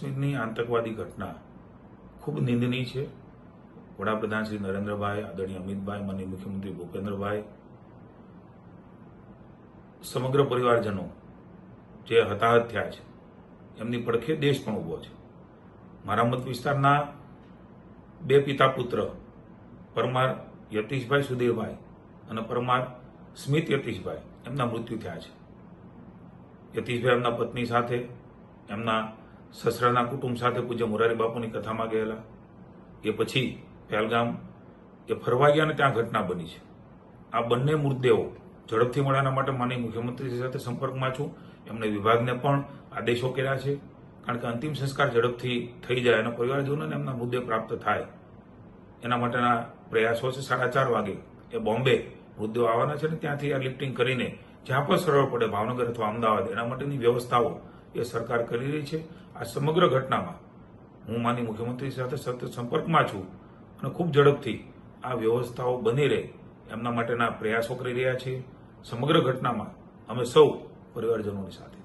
કાશ્મીરની આતંકવાદી ઘટના. ખૂબ નિંદનીય છે. વડાપ્રધાન શ્રી નરેન્દ્રભાઈ, આદરણીય અમિતભાઈ, માનનીય મુખ્યમંત્રી ભૂપેન્દ્રભાઈ, સમગ્ર પરિવારજનો જે હતાહત થયા છે, એમની પડખે દેશ પણ ઊભો છે. મારા મત વિસ્તારના બે પિતા પુત્ર, પરમાર યતીશભાઈ સુધીરભાઈ અને પરમાર સ્મિત યતીશભાઈ, એમના મૃત્યુ થયા છે. યતીશભાઈ એમના પત્ની સાથે, એમના સસરાના કુટુંબ સાથે પૂજ્ય મોરારી બાપુની કથામાં ગયેલા. એ પછી પહેલગામ એ ફરવા ગયા અને ત્યાં ઘટના બની છે. આ બંને મૃતદેહો ઝડપથી મળવાના માટે માની મુખ્યમંત્રી સાથે સંપર્કમાં છું. એમને વિભાગને પણ આદેશો કર્યા છે. કારણ કે અંતિમ સંસ્કાર ઝડપથી થઈ જાય અને પરિવારજનોને એમના મુદ્દે પ્રાપ્ત થાય. એના માટેના પ્રયાસો છે સાડા ચાર વાગે. એ બોમ્બે મૃતદેહો આવવાના છે ને ત્યાંથી આ લિફ્ટિંગ કરીને જ્યાં પણ સરળ પડે ભાવનગર અથવા અમદાવાદ, એના માટેની વ્યવસ્થાઓ એ સરકાર કરી રહી છે. આ સમગ્ર ઘટનામાં હું માની મુખ્યમંત્રી સાથે સતત સંપર્કમાં છું અને ખૂબ ઝડપથી આ વ્યવસ્થાઓ બની રહે એમના માટેના પ્રયાસો કરી રહ્યા છીએ. સમગ્ર ઘટનામાં અમે સૌ પરિવારજનોની સાથે.